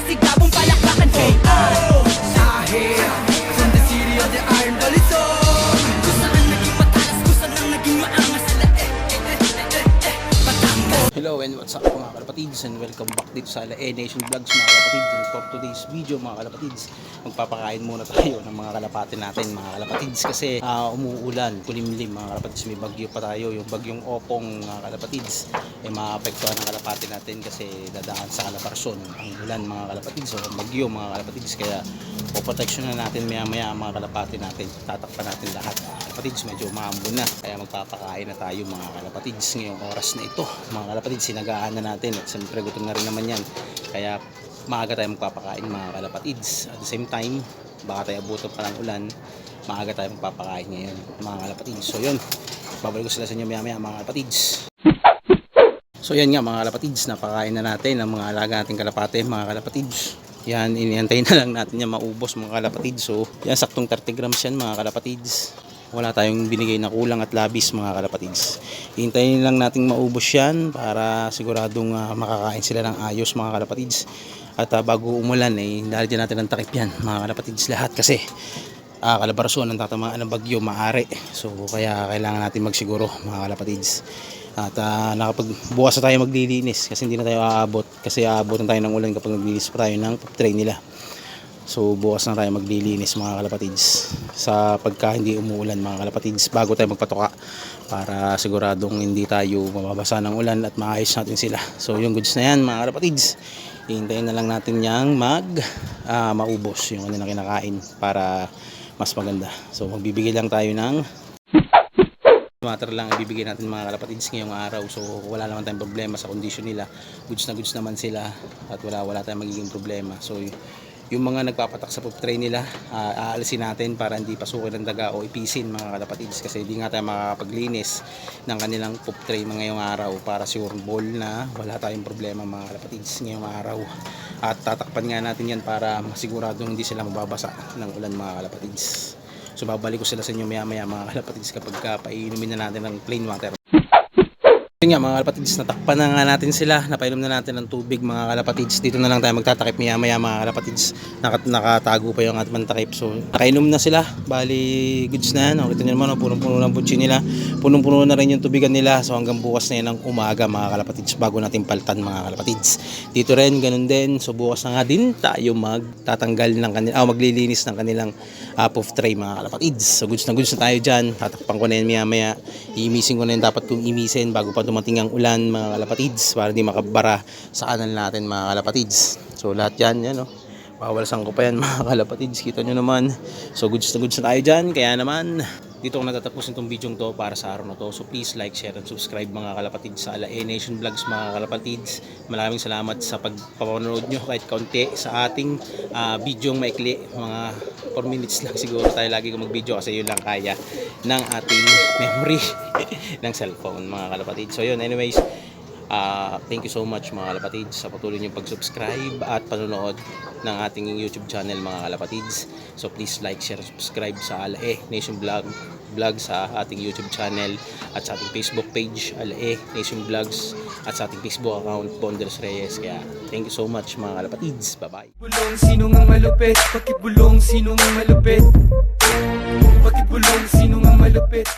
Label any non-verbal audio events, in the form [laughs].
se cidade, um Hello and what's up mga kalapatids and welcome back dito sa A Nation Vlogs mga kalapatids. And for today's video mga kalapatids magpapakain muna tayo ng mga kalapati natin mga kalapatids. Kasi ah, umuulan kulimlim mga kalapatids. May bagyo pa tayo. Yung bagyong opong mga kalapatids eh maapektuhan ng kalapati natin kasi dadaan sa Calabarzon ang ulan mga kalapatids. So bagyo mga kalapatids. Kaya poproteksyon na natin maya maya ang mga kalapati natin. Tatakpan natin lahat kalapatids medyo maambon na. Kaya magpapakain na tayo mga kalapatids. Ngayong oras na ito mga kalapatids sinagaan na natin. At siyempre gutom na rin naman yan. Kaya maaga tayo magpapakain mga kalapatids. At the same time baka tayo abutan pa ng ulan maaga tayo magpapakain ngayon mga kalapatids. So yun. Babalik ko sila sa inyo maya maya mga kalapatids. So yan nga mga kalapatids, napakain na natin ang mga alaga nating kalapate, mga kalapatids. Yan, iniantay na lang natin yan maubos mga kalapatids. So yan, saktong 30 grams yan mga kalapatids. Wala tayong binigay na kulang at labis mga kalapatids. Hintayin lang nating maubos yan para siguradong ah, makakain sila ng ayos mga kalapatids. At ah, bago umulan, eh, dyan natin ang takip yan mga kalapatids lahat kasi ah, Calabarzon ang tatamaan ng bagyo maaari. So kaya kailangan natin magsiguro mga kalapatids. At uh, nakapag na tayo maglilinis kasi hindi na tayo aabot kasi aabot na tayo ng ulan kapag naglilinis pa tayo ng tray nila. So bukas na tayo maglilinis mga kalapatids sa pagka hindi umuulan mga kalapatids bago tayo magpatuka para siguradong hindi tayo mababasa ng ulan at maayos natin sila. So yung goods na yan mga kalapatids hintayin na lang natin yang mag ah, maubos yung kanilang kinakain para mas maganda. So magbibigay lang tayo ng Matter lang ibibigay natin mga kalapatids ngayong araw. So wala naman tayong problema sa condition nila. Goods na goods naman sila at wala wala tayong magiging problema. So yung mga nagpapatak sa poop tray nila, ah, aalisin natin para hindi pasukin ng daga o ipisin mga kalapatids kasi hindi nga tayo makakapaglinis ng kanilang poop tray ngayong araw para sure ball na wala tayong problema mga kalapatids ngayong araw. At tatakpan nga natin yan para masiguradong hindi sila mababasa ng ulan mga kalapatids. So babalik ko sila sa inyo maya maya mga kalapatids kapag ka painumin na natin ng plain water. Yun nga mga kalapatids, natakpan na nga natin sila, napainom na natin ng tubig mga kalapatids. Dito na lang tayo magtatakip maya maya mga kalapatids. Nakat nakatago pa yung ating takip. So nakainom na sila, bali goods na yan. O, Kita nyo naman, oh, punong-puno ng butsi nila. Punong-puno na rin yung tubigan nila. So hanggang bukas na yan ng umaga mga kalapatids bago natin paltan mga kalapatids. Dito rin, ganun din. So bukas na nga din tayo magtatanggal ng kanila, ah, maglilinis ng kanilang half of tray mga kalapatids. So goods na goods na tayo dyan. Tatakpan ko na yan maya maya. Iimisin ko na yan dapat kong imisin bago pa dumating ang ulan mga kalapatids para hindi makabara sa kanal natin mga kalapatids. So lahat yan, yan oh. Bawalsan ko pa yan [laughs] mga kalapatids. Kita nyo naman. So goods na goods na tayo dyan. Kaya naman, dito ko natatapusin itong video to para sa araw na to. So please like, share, and subscribe mga kalapatids sa Ala A Nation Vlogs mga kalapatids. Maraming salamat sa pagpapanood nyo kahit kaunti sa ating ah, video maikli. Mga 4 minutes lang siguro tayo lagi ko mag-video kasi yun lang kaya ng ating memory [laughs] ng cellphone mga kalapatids. So yun, anyways, Ah, thank you so much mga kalapatids sa patuloy niyong pag-subscribe at panonood ng ating YouTube channel mga kalapatids. So please like, share, subscribe sa Alae Nation Vlog vlog sa ating YouTube channel at sa ating Facebook page Alae Nation Vlogs at sa ating Facebook account Bonders Reyes. Kaya thank you so much mga kalapatids. Bye-bye. Bulong sino nga malupit Pakibulong sino nga malupit Pakibulong sino nga malupit